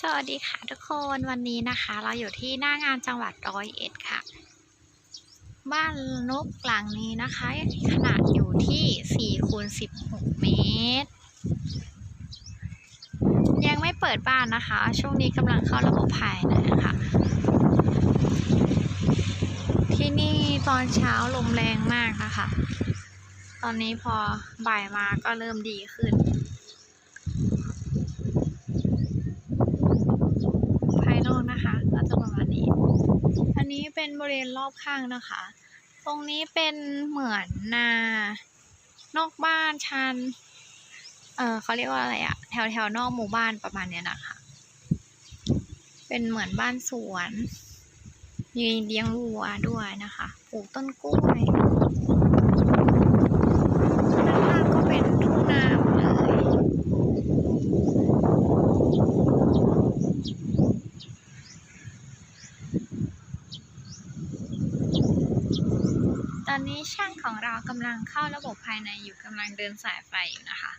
สวัสดีค่ะทุกคนวันนี้นะคะ เราอยู่ที่หน้างานจังหวัดร้อยเอ็ดค่ะ บ้านนกหลังนี้นะคะ ขนาดอยู่ที่4คูณ16 เมตร ยังไม่เปิดบ้านนะคะ ช่วงนี้กำลังเข้าระบบภายในค่ะที่นี่ตอนเช้าลมแรงมากนะคะ ตอนนี้พอบ่ายมาก็เริ่มดีขึ้น ภายนอกนะคะก็จะประมาณนี้ อั นนี้เป็นบริเวณรอบข้างนะคะ ตรงนี้เป็นเหมือนนานอกบ้านชันเออเขาเรียกว่าอะไรอะแถวแถวนอกหมู่บ้านประมาณเนี้ยนะคะ เป็นเหมือนบ้านสวนมีเลี้ยงวัวด้วยนะคะ ปลูกต้นกล้วยด้านล่างก็เป็นทุ่งนาหมดเลย ตอนนี้ช่างของเรากำลังเข้าระบบภายในอยู่กำลังเดินสายไฟอยู่นะคะ